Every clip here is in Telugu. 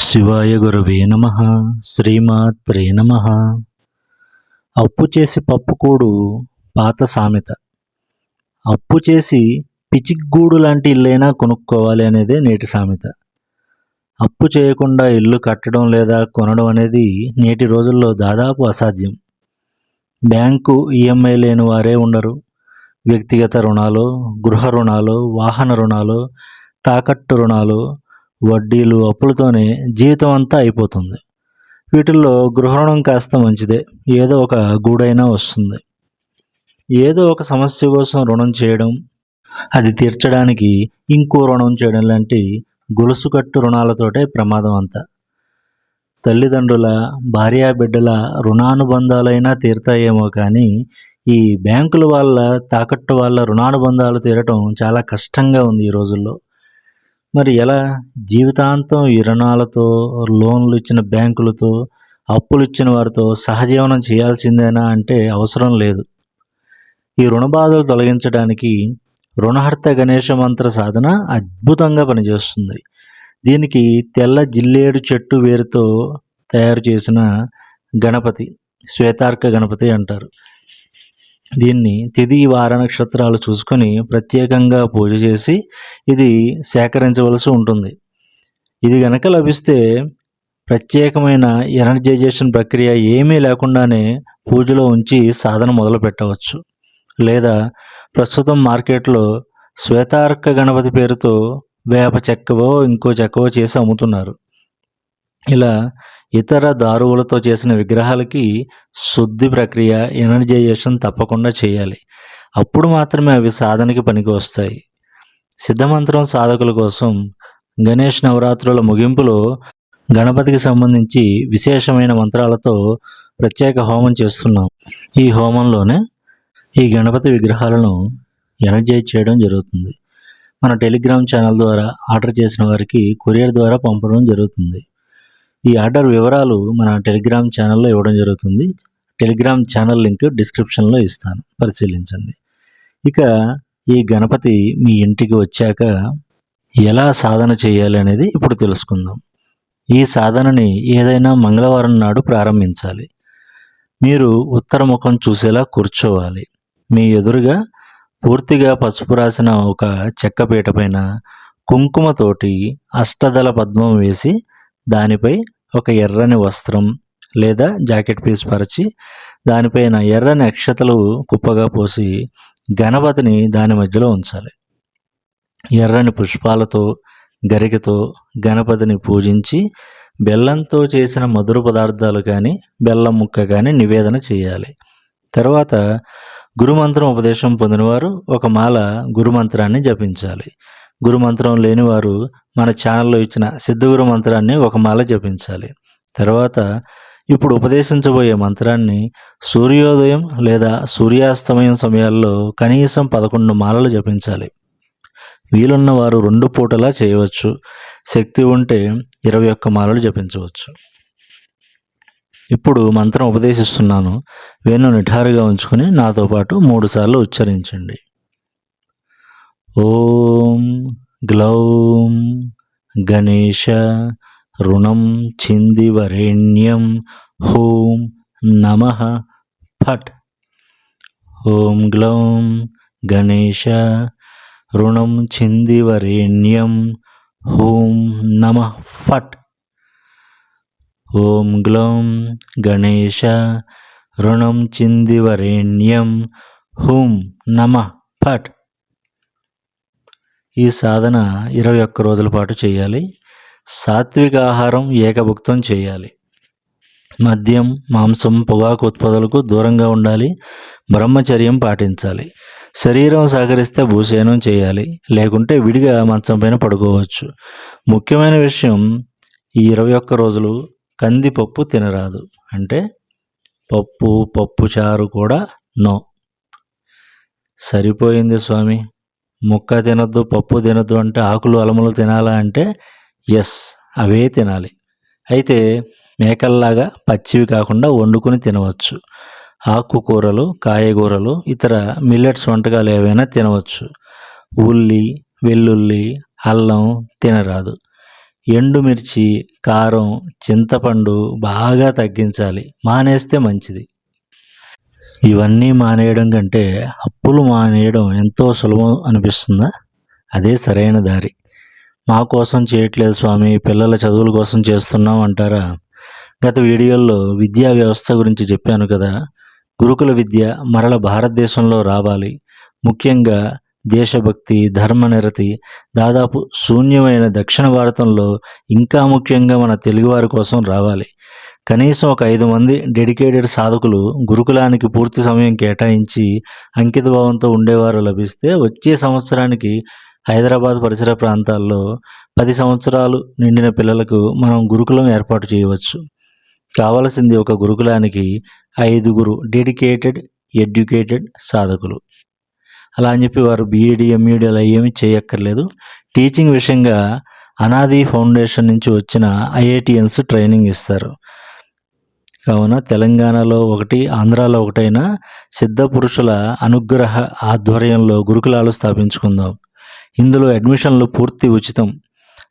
శివాయ గురవే నమ. శ్రీమాత్రే నమ. అప్పు చేసి పప్పుకూడు పాత సామెత. అప్పు చేసి పిచిగ్గూడు లాంటి ఇల్లైనా కొనుక్కోవాలి అనేదే నేటి సామెత. అప్పు చేయకుండా ఇల్లు కట్టడం లేదా కొనడం అనేది నేటి రోజుల్లో దాదాపు అసాధ్యం. బ్యాంకు ఈఎంఐ లేని వారే ఉండరు. వ్యక్తిగత రుణాలు గృహ రుణాలు వాహన రుణాలు తాకట్టు రుణాలు వడ్డీలు అప్పులతోనే జీవితం అంతా అయిపోతుంది. వీటిల్లో గృహ రుణం కాస్త మంచిదే. ఏదో ఒక గూడైనా వస్తుంది. ఏదో ఒక సమస్య కోసం రుణం చేయడం అది తీర్చడానికి ఇంకో రుణం చేయడం లాంటి గొలుసు కట్టు రుణాలతోటే ప్రమాదం అంతా. తల్లిదండ్రుల భార్యా బిడ్డల రుణానుబంధాలైనా తీరుతాయేమో కానీ ఈ బ్యాంకుల వాళ్ళ తాకట్టు వాళ్ళ రుణానుబంధాలు తీరటం చాలా కష్టంగా ఉంది ఈ రోజుల్లో. మరి ఎలా? జీవితాంతం ఈ రుణాలతో లోన్లు ఇచ్చిన బ్యాంకులతో అప్పులు ఇచ్చిన వారితో సహజీవనం చేయాల్సిందేనా అంటే అవసరం లేదు. ఈ రుణ బాధలు తొలగించడానికి రుణహర్త గణేష మంత్ర సాధన అద్భుతంగా పనిచేస్తుంది. దీనికి తెల్ల జిల్లేడు చెట్టు వేరుతో తయారు చేసిన గణపతి శ్వేతార్క గణపతి అంటారు. దీన్ని తిది వార నక్షత్రాలు చూసుకొని ప్రత్యేకంగా పూజ చేసి ఇది సేకరించవలసి ఉంటుంది. ఇది గనక లభిస్తే ప్రత్యేకమైన ఎనర్జైజేషన్ ప్రక్రియ ఏమీ లేకుండానే పూజలో ఉంచి సాధన మొదలు పెట్టవచ్చు. లేదా ప్రస్తుతం మార్కెట్లో శ్వేతార్క గణపతి పేరుతో వేప చెక్కవో ఇంకో చెక్కవో చేసి అమ్ముతున్నారు. ఇలా ఇతర దారువులతో చేసిన విగ్రహాలకి శుద్ధి ప్రక్రియ ఎనర్జైజేషన్ తప్పకుండా చేయాలి. అప్పుడు మాత్రమే అవి సాధనకి పనికి వస్తాయి. సిద్ధమంత్రం సాధకుల కోసం గణేష్ నవరాత్రుల ముగింపులో గణపతికి సంబంధించి విశేషమైన మంత్రాలతో ప్రత్యేక హోమం చేస్తున్నాం. ఈ హోమంలోనే ఈ గణపతి విగ్రహాలను ఎనర్జైజ్ చేయడం జరుగుతుంది. మన టెలిగ్రామ్ ఛానల్ ద్వారా ఆర్డర్ చేసిన వారికి కొరియర్ ద్వారా పంపడం జరుగుతుంది. ఈ ఆర్డర్ వివరాలు మన టెలిగ్రామ్ ఛానల్లో ఇవ్వడం జరుగుతుంది. టెలిగ్రామ్ ఛానల్ లింక్ డిస్క్రిప్షన్లో ఇస్తాను. పరిశీలించండి. ఇక ఈ గణపతి మీ ఇంటికి వచ్చాక ఎలా సాధన చేయాలి అనేది ఇప్పుడు తెలుసుకుందాం. ఈ సాధనని ఏదైనా మంగళవారం నాడు ప్రారంభించాలి. మీరు ఉత్తర ముఖం చూసేలా కూర్చోవాలి. మీ ఎదురుగా పూర్తిగా పసుపు రాసిన ఒక చెక్కపీట పైన కుంకుమతోటి అష్టదళ పద్మం వేసి దానిపై ఒక ఎర్రని వస్త్రం లేదా జాకెట్ పీస్ పరిచి దానిపైన ఎర్రని అక్షతలు కుప్పగా పోసి గణపతిని దాని మధ్యలో ఉంచాలి. ఎర్రని పుష్పాలతో గరికతో గణపతిని పూజించి బెల్లంతో చేసిన మధుర పదార్థాలు కానీ బెల్లం ముక్క కానీ నివేదన చేయాలి. తర్వాత గురుమంత్రం ఉపదేశం పొందినవారు ఒక మాల గురుమంత్రాన్ని జపించాలి. గురుమంత్రం లేనివారు మన ఛానల్లో ఇచ్చిన సిద్ధగురు మంత్రాన్ని ఒక మాల జపించాలి. తర్వాత ఇప్పుడు ఉపదేశించబోయే మంత్రాన్ని సూర్యోదయం లేదా సూర్యాస్తమయం సమయాల్లో కనీసం పదకొండు మాలలు జపించాలి. వీలున్న వారు రెండు పూటలా చేయవచ్చు. శక్తి ఉంటే ఇరవై ఒక్క మాలలు జపించవచ్చు. ఇప్పుడు మంత్రం ఉపదేశిస్తున్నాను. వేణు నిఠారుగా ఉంచుకొని నాతో పాటు మూడుసార్లు ఉచ్చరించండి. ఓం గ్లౌం గణేశ రుణం చిందివరేణ్యం హూం నమ ఫట్. ఓం గ్లౌం గణేశ రుణం చిందివరేణ్యం హూం నమ ఫట్. ఓం గ్లౌం గణేశ రుణం చిందివరేణ్యం హూం నమ ఫట్. ఈ సాధన ఇరవై ఒక్క రోజుల పాటు చేయాలి. సాత్విక ఆహారం ఏకభుక్తం చేయాలి. మద్యం మాంసం పొగాకు ఉత్పత్తులకు దూరంగా ఉండాలి. బ్రహ్మచర్యం పాటించాలి. శరీరం సహకరిస్తే భూసేనం చేయాలి. లేకుంటే విడిగా మంచం పైన పడుకోవచ్చు. ముఖ్యమైన విషయం ఈ ఇరవై ఒక్క రోజులు కందిపప్పు తినరాదు. అంటే పప్పు పప్పు చారు కూడా నో. సరిపోయింది స్వామి. ముక్క తినొద్దు పప్పు తినొద్దు అంటే ఆకులు అలములు తినాలా అంటే ఎస్ అవే తినాలి. అయితే మేకల్లాగా పచ్చివి కాకుండా వండుకొని తినవచ్చు. ఆకుకూరలు కాయగూరలు ఇతర మిల్లెట్స్ వంటకాలు ఏవైనా తినవచ్చు. ఉల్లి వెల్లుల్లి అల్లం తినరాదు. ఎండుమిర్చి కారం చింతపండు బాగా తగ్గించాలి. మానేస్తే మంచిది. ఇవన్నీ మానేయడం కంటే అప్పులు మానేయడం ఎంతో సులభం అనిపిస్తుందా? అదే సరైన దారి. మా కోసం చేయట్లేదు స్వామి పిల్లల చదువుల కోసం చేస్తున్నాం అంటారా? గత వీడియోల్లో విద్యా వ్యవస్థ గురించి చెప్పాను కదా. గురుకుల విద్య మరల భారతదేశంలో రావాలి. ముఖ్యంగా దేశభక్తి ధర్మనిరతి దాదాపు శూన్యమైన దక్షిణ భారతంలో ఇంకా ముఖ్యంగా మన తెలుగువారి కోసం రావాలి. కనీసం ఒక ఐదు మంది డెడికేటెడ్ సాధకులు గురుకులానికి పూర్తి సమయం కేటాయించి అంకిత భావంతో ఉండేవారు లభిస్తే వచ్చే సంవత్సరానికి హైదరాబాద్ పరిసర ప్రాంతాల్లో పది సంవత్సరాలు నిండిన పిల్లలకు మనం గురుకులం ఏర్పాటు చేయవచ్చు. కావలసింది ఒక గురుకులానికి ఐదుగురు డెడికేటెడ్ ఎడ్యుకేటెడ్ సాధకులు. అలా అని చెప్పి వారు బీఈడి ఎంఈడి అలా ఏమీ చేయక్కర్లేదు. టీచింగ్ విషయంగా అనాది ఫౌండేషన్ నుంచి వచ్చిన ఐఐటిఎన్స్ ట్రైనింగ్ ఇస్తారు. కావున తెలంగాణలో ఒకటి ఆంధ్రాలో ఒకటైన సిద్ధ పురుషుల అనుగ్రహ ఆధ్వర్యంలో గురుకులాలు స్థాపించుకుందాం. ఇందులో అడ్మిషన్లు పూర్తి ఉచితం.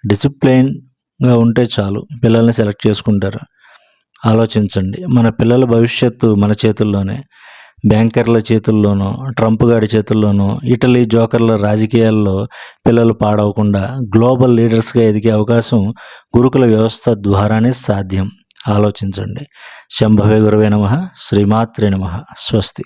డిసిప్లైన్గా ఉంటే చాలు. పిల్లల్ని సెలెక్ట్ చేసుకుంటారు. ఆలోచించండి. మన పిల్లల భవిష్యత్తు మన చేతుల్లోనే. బ్యాంకర్ల చేతుల్లోనో ట్రంప్ గారి చేతుల్లోనో ఇటలీ జోకర్ల రాజకీయాల్లో పిల్లలు పాడవకుండా గ్లోబల్ లీడర్స్గా ఎదిగే అవకాశం గురుకుల వ్యవస్థ ద్వారానే సాధ్యం. ఆలోచించండి. శంభవే గురువే నమ. శ్రీమాత్రే నమ. స్వస్తి.